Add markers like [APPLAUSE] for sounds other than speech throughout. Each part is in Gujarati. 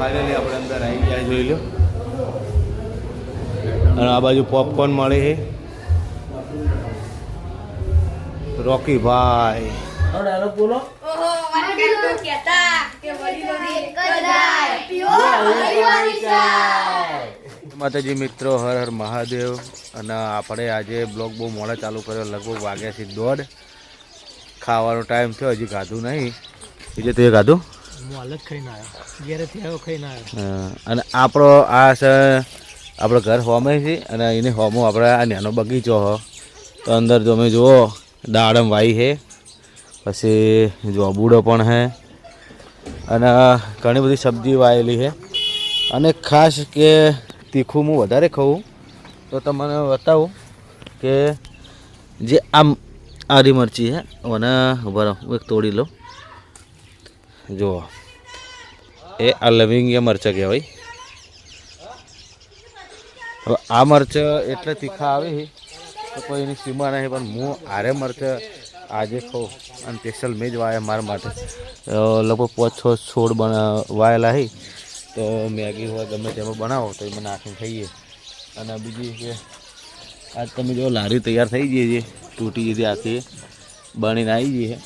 ફાઇનલી આપણે અંદર આવી ગયા જોઈ લો. અને આ બાજુ પોપકોર્ન મળે છે. રોકી ભાઈ. બોલો. તો માતાજી મિત્રો હર હર મહાદેવ. અને આપણે આજે બ્લોગ બહુ મોડા ચાલુ કર્યો લગભગ વાગ્યા છે દોઢ. ખાવાનો ટાઈમ થયો હજી ખાધું નહીં. બીજે એ ખાધું હું હા, અને આપણો આ છે આપણો ઘર હોમે છે અને એને હોમો આપણે આ નાનો બગીચો હો. તો અંદર તમે જુઓ દાડમ વાઈ છે. પછી જો બૂડો પણ છે. અને ઘણી બધી સબ્જી વાયેલી છે. અને ખાસ કે તીખું હું વધારે ખાઉં તો તમને બતાવું કે જે આમ આરી મરચી છે મને હું એક તોડી લઉં. જુઓ. એ આ લવિંગિયા મરચાં કહેવાય. હવે આ મરચાં એટલે તીખા આવે તો કોઈ એની સીમા નહીં, પણ હું આરે મરચાં આજે ખાઉં અને સ્પેશિયલ મેં જ વાયા મારા માટે. લગભગ પાંચ, છ છોડ વાયેલા છે. તો મેગી હોય, ગમે તેમાં બનાવો, તો એમાં નાખીને ખાઈએ. અને બીજી કે, આજ તમે જો લારી તૈયાર થઈ ગઈ છે, તૂટી જતી આખી, બનીને આવી છે.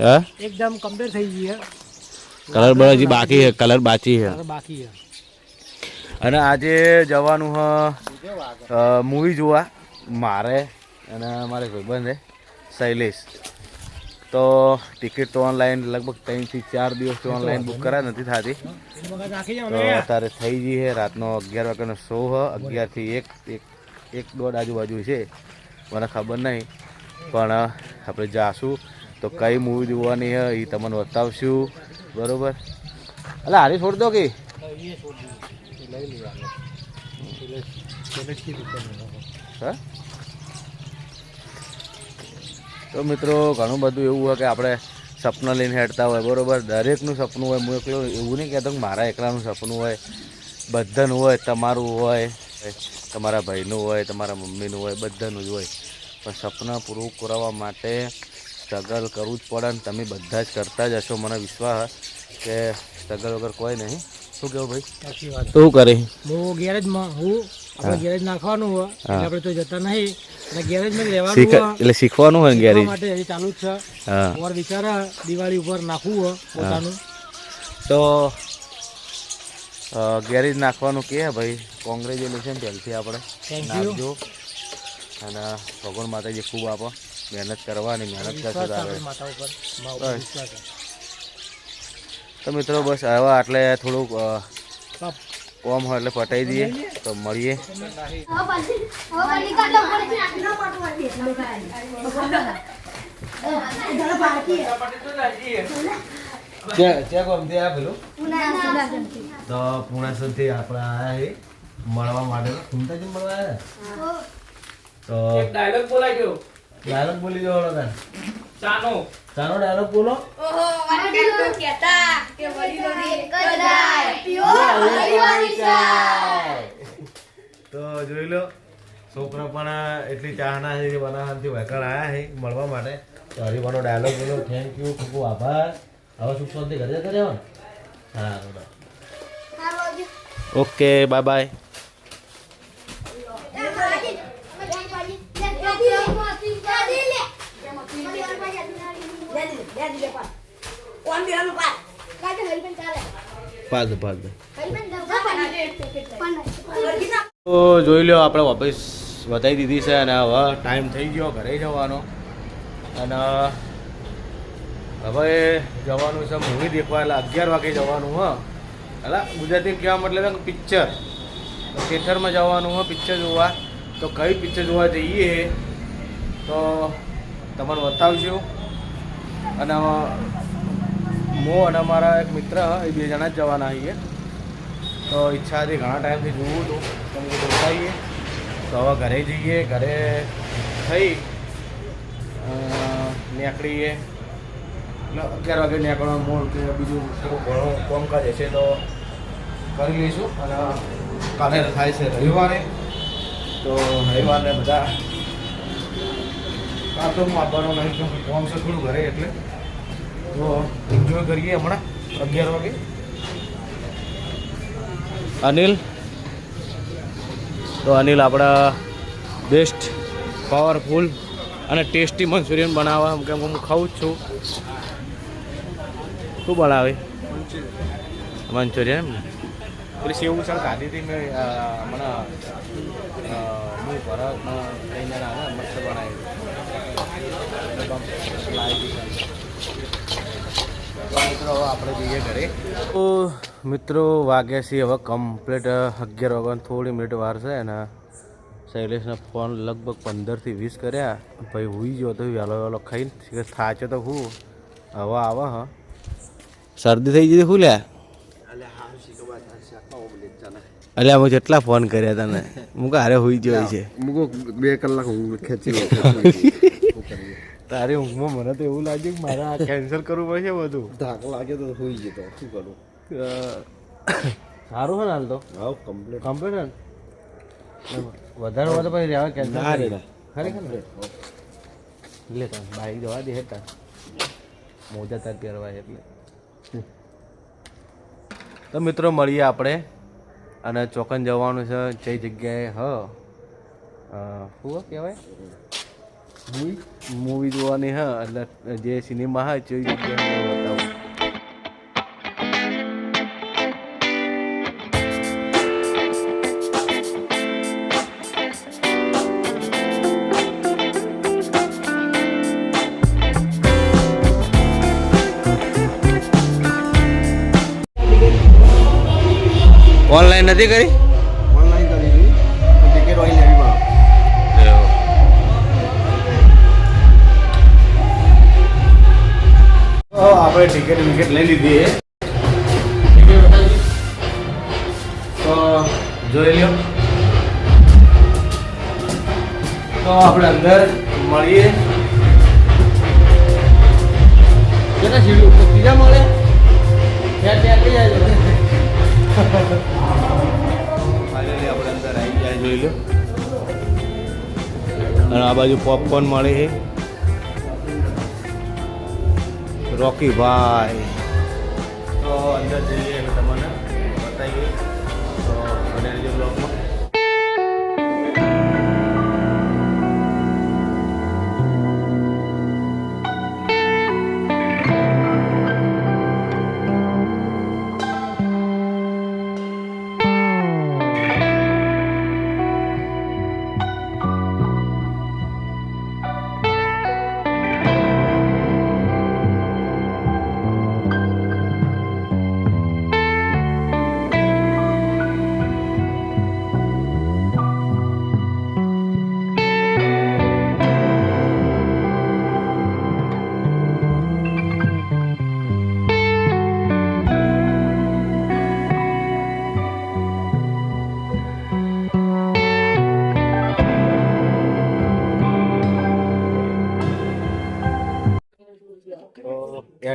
હા? એકદમ કમ્પ્લીટ થઈ ગઈ કલર બળ હજી બાકી છે કલર બાકી છે બાકી છે અને આજે જવાનું હ મૂવી જોવા. મારે અને મારે ભાઈબંધ છે શૈલેષ. તો ટિકિટ તો ઓનલાઈન લગભગ ત્રણથી ચાર દિવસથી ઓનલાઈન બુક કરા નથી થતી. તો અત્યારે થઈ ગઈ છે રાતનો અગિયાર વાગ્યાનો શો હ. અગિયારથી એક એક એક દોઢ આજુબાજુ છે. મને ખબર નહીં. પણ આપણે જાશું. તો કઈ મૂવી જોવાની હે એ તમને બતાવશું. બરોબર? એટલે હારી છોડ દો કે. તો મિત્રો, ઘણું બધું એવું હોય કે આપણે સપના લઈને હેડતા હોય, બરોબર? દરેકનું સપનું હોય. હું એકલો એવું નહીં કહેતો કે મારા એકલાનું સપનું હોય, બધાનું હોય, તમારું હોય, તમારા ભાઈનું હોય, તમારા મમ્મીનું હોય, બધાનું જ હોય. પણ સપના પૂરું કરાવવા માટે સ્ટ્રગલ કરવું જ પડે ને તમે બધા જ કરતા જ હશો. મને વિશ્વાસ કે સ્ટ્રગલ વગર કોઈ નહીં. શું કેવું ભાઈ? સાચી વાત. શું કરે હું ગેરેજમાં હું. આપણે ગેરેજ નાખવાનું હોય આપણે તો જતા નહીં. એટલે ગેરેજમાં જ રહેવાનું એટલે શીખવાનું હોય ગેરેજ માટે હજી ચાલુ જ છે. ઓર વિચારા દિવાળી ઉપર નાખવું હોય પોતાનું. તો ગેરેજ નાખવાનું કે ભાઈ? કોંગ્રેચ્યુલેશન પહેલથી આપણે. નાખજો. અને ભગવાન માતાજી ખૂબ આપો મહેનત કરવાની મહેનત કરશે તો છે આવે આપણી માતા ઉપર મા ઉપર બસ. વિશ્વાસ છે. તો મિત્રો બસ હવે આટલે થોડુંક કોમ હોય એટલે પટાઈ દઈએ તો મળીએ. તો તો પુણાસરથી આપણે આયા મળવા માટે. ખુમતાજી મળવા આવ્યા? તો ડાયલોગ બોલાજો ડાયલોગ બોલી જવાનો તને ચાનો. ચાનો ડાયલોગ બોલો. ઓહો વાનગર તો કહેતા કે વડીલોની એક જ પીઓ પીઓ હરિવાની ચાય તો જોઈ લો છોકરા પણ એટલી ચાહના છે કે બનાવવાથી વેકળ આવ્યા છે મળવા માટે. તો હરિભાનો ડાયલોગ બોલો. થેન્ક યુ ખૂબ ખૂબ આભાર. હવે સુખ શાંતિ ઘરે જતા રહેવાનું? હા ઓકે બાય બાય પાદ પાદ તો જોઈ લો આપણે ઓફિસ વધારી દીધી છે અને હવે ટાઈમ થઈ ગયો ઘરે જવાનો. અને હવે જવાનું છે મૂવી દેખવા એટલે અગિયાર વાગે જવાનું હા. એટલે ગુજરાતી કહેવા મતલબ પિક્ચર થિયેટરમાં જવાનું હોય પિક્ચર જોવા. તો કઈ પિક્ચર જોવા જઈએ? તો તમને બતાવશું અને હું અને મારા એક મિત્ર એ બે જણા જ જવાના છીએ તો ઈચ્છા હતી ઘણા ટાઈમથી જોવું હતું. તો હું જોતાઈએ તો હવે ઘરે જઈએ. ઘરે થઈ નીકળીએ. એટલે અગિયાર વાગે નીકળવાનું મોડ કે બીજું થોડું ઘણું કામકાજ હશે તો કરી લઈશું. અને કાલે થાય છે રવિવારે. તો રવિવારને બધા તો હું આવવાનો નહીં તો કામ છે થોડું ઘરે એટલે. તો એન્જોય કરીએ હમણાં અગિયાર વાગે. અનિલ? તો અનિલ આપણા બેસ્ટ પાવરફુલ અને ટેસ્ટી મંચુરિયન બનાવવા કેમ હું ખાઉં જ છું. શું બનાવે? મંચુરિયન? પેલી સેવું સર ખાધી હતી મેં હમણાં હું ભરતમાં લઈને આવ્યા મસ્ત બનાવી. મિત્રો આપણે જઈએ ઘરે તો મિત્રો વાગ્યા છે હવે કમ્પ્લીટ અગિયાર વાગ્યાની થોડી મિનિટ વાર છે અને શૈલેષને ફોન લગભગ પંદરથી વીસ કર્યા. ભાઈ હુઈ ગયો તો વહેલો વહેલો ખાઈને. થાચો તો હું. હવે આવે હ. શરદી થઈ ગઈ હું લ્યા અલ્યા હું જેટલા ફોન કર્યા તને? હું હારે હુઈ ગયો છે. મુકો બે કલાક હું ખેંચી [LAUGHS] તારી ઊંઘમાં મને તો એવું લાગ્યું કે મારે આ કેન્સલ કરવું પડશે બધું. ધાક લાગે તો હોઈ જતો શું કરું? સારું છે ને હાલ તો? હા કમ્પ્લીટ કમ્પ્લીટ વધારે વધારે પછી રહેવા કેન્સલ ખરેખર એટલે લે તાર બાઈક જવા દે તાર. મોજા તાર પહેરવા એટલે. તો મિત્રો મળીએ આપણે. અને ચોકન જવાનું છે જે જગ્યાએ હ. શું કહેવાય? મૂવી જોવાની હા એટલે જે સિનેમા હા બતાવું. ઓનલાઈન નથી કરી? આપણે ટિકિટ વિકેટ લઈ લીધી તો જોઈ લ્યો. તો આપણે અંદર મળીએ. કેટલા સીડી ઉપર? મળે? ત્યાં ત્યાં કઈ જાય ફાઇનલી આપણે અંદર આવી જાય જોઈ લો અને આ બાજુ પોપકોર્ન મળે છે. રોકી ભાઈ. તો અંદર જઈએ એટલે તમને બતાવીએ.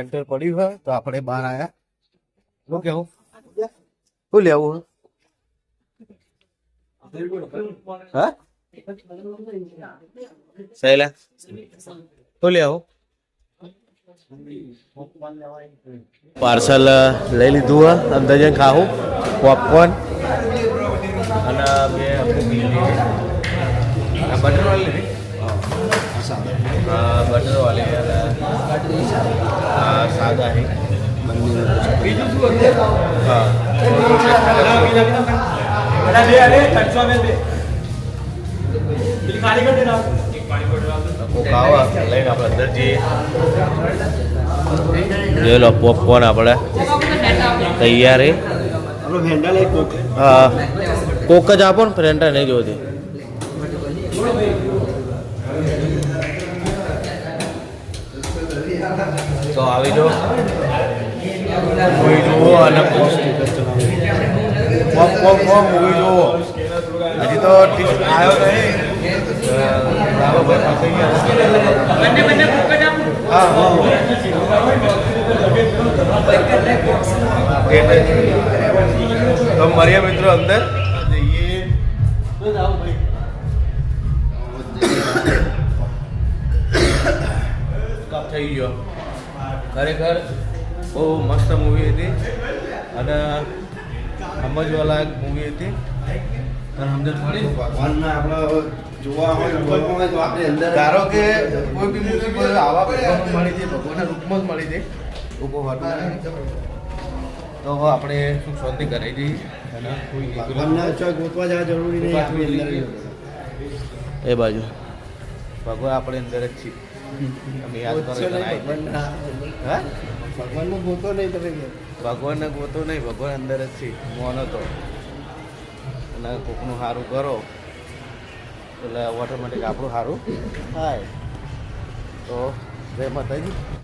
એન્ટર પડ્યું હોય તો આપણે બહાર આવ્યા શું કેવું? શું લેવું હા? સહેલા શું લેવું? પાર્સલ લઈ લીધું હોય. અંદાજે ખાવું. પોપકોર્ન અને બે બટર વાળી બટર વાળી હા. સાદા है જઈએ જોઈ લો પોપકોર્ન આપણે તૈયાર હા કોક જ આપો ને ફ્રેન્ટા નહીં જોતી તો આવી જો મૂવી જુઓ અને મૂવી જુઓ. હજી તો આવ્યો નહીં. હા તો મળીએ મિત્રો અંદર. જઈએ થઈ ગયો. ખરેખર બહુ મસ્ત મૂવી હતી. અને સમજવાલાયક મૂવી હતી. સમજણ પડી? ભગવાનના આપણે જોવા હોય તો આપણે અંદર ધારો કે કોઈ બી મુસીબત આવા રૂપમાં મળી જાય ભગવાનના રૂપમાં જ મળી જાય. તો આપણે સુખ શાંતિ કરાવી દઈએ અને કોઈ ભગવાનના ચોક ગોતવા જવા જરૂરી નહીં આપણે અંદર એ બાજુ. ભગવાન આપણે અંદર જ છીએ. તમે યાદ કરો ભગવાનનો. ગોતો નહીં તમે ભગવાનને ગોતો નહીં ભગવાન અંદર જ છે મોન હતો. અને કોકનું સારું કરો એટલે ઓટોમેટિક આપણું સારું થાય. તો જય માતાજી.